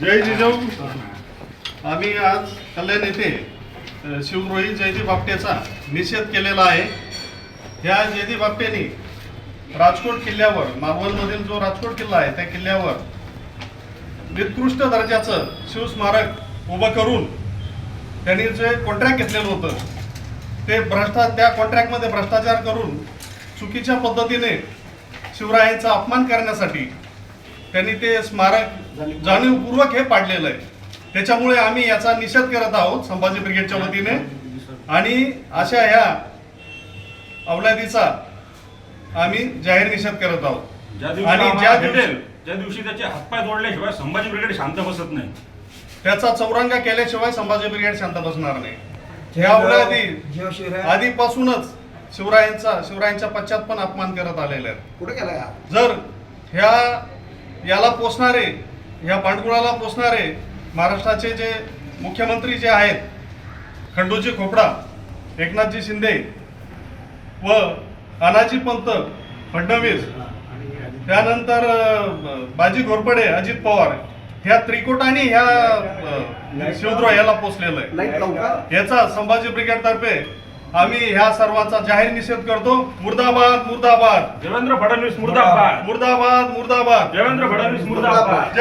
जय जिजाऊ. आम्ही आज कल्याण येथे अ, शिवद्रोही जयदीप निषेध केलेला आहे. ह्या जयदीप आपटेने राजकोट किल्ल्यावर मालवणमधील जो राजकोट किल्ला आहे त्या किल्ल्यावर निकृष्ट दर्जाचं शिवस्मारक उभं करून त्यांनी जे कॉन्ट्रॅक्ट घेतलेलं होतं ते भ्रष्टा त्या कॉन्ट्रॅक्टमध्ये भ्रष्टाचार करून चुकीच्या पद्धतीने शिवरायांचा अपमान करण्यासाठी त्यांनी ते स्मारक जाणीवपूर्वक हे पाडलेलं आहे. त्याच्यामुळे आम्ही याचा निषेध करत आहोत संभाजी ब्रिगेडच्या वतीने. आणि अशा ह्या अवलादीचा आम्ही जाहीर निषेध करत आहोत. ज्या आणि ज्या दिवशी- त्या दिवशी त्याचे हातपाय जोडल्याशिवाय संभाजी ब्रिगेड शांत बसत नाही. त्याचा चौरंगा केल्याशिवाय संभाजी ब्रिगेड शांत बसणार नाही. ह्या अवलादी आधीपासूनच शिवरायांचा शिवरायांच्या पश्चात पण अपमान करत आलेले आहेत. कुठे गेला हा? जर ह्या याला पोचणारे ह्या पांडुळाला पोचणारे महाराष्ट्राचे जे मुख्यमंत्री जे आहेत खंडूजी खोपडा एकनाथजी शिंदे व अनाजी पंत फडणवीस त्यानंतर बाजी घोरपडे अजित पवार ह्या त्रिकोटाने ह्या शिवद्रोह याला पोचलेलं आहे. याचा संभाजी ब्रिगेड तर्फे आम्ही ह्या सर्वांचा जाहीर निषेध करतो. मुर्दाबाद मुर्दाबाद. देवेंद्र फडणवीस मुर्दाबाद. मुर्दाबाद मुर्दाबाद. देवेंद्र फडणवीस मुर्दाबाद.